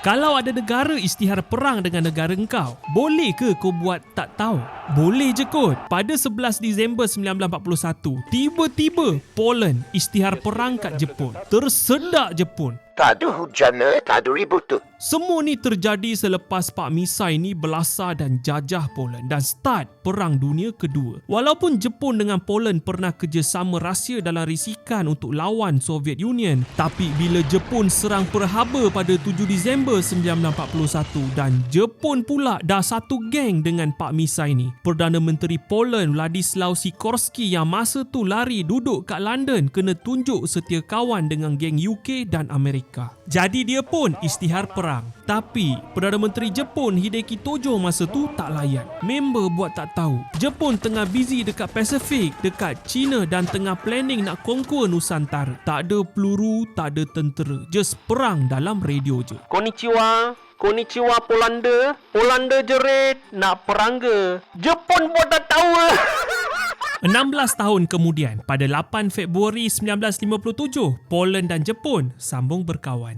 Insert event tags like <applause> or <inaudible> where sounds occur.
Kalau ada negara isytihar perang dengan negara engkau, boleh ke kau buat tak tahu? Boleh je kot. Pada 11 Disember 1941, tiba-tiba Poland isytihar perang kat Jepun. Tersedak Jepun. Tak ada hujan eh, tak ada ribut tu. Semua ni terjadi selepas Pak Misai ni belasah dan jajah Poland dan start Perang Dunia Kedua. Walaupun Jepun dengan Poland pernah kerjasama rahsia dalam risikan untuk lawan Soviet Union, tapi bila Jepun serang Pearl Harbor pada 7 Disember 1941 dan Jepun pula dah satu geng dengan Pak Misai ni, Perdana Menteri Poland Wladislaw Sikorski yang masa tu lari duduk kat London kena tunjuk setia kawan dengan geng UK dan Amerika. Jadi dia pun isytihar perang. Tapi Perdana Menteri Jepun Hideki Tojo masa tu tak layan. Member buat tak tahu. Jepun tengah busy dekat Pasifik, dekat China dan tengah planning nak conquer Nusantara. Tak ada peluru, tak ada tentera. Just perang dalam radio je. Konnichiwa. Konnichiwa Polanda. Polanda jerit. Nak perang ke? Jepun buat tak tahu. <laughs> 16 tahun kemudian, pada 8 Februari 1957, Poland dan Jepun sambung berkawan.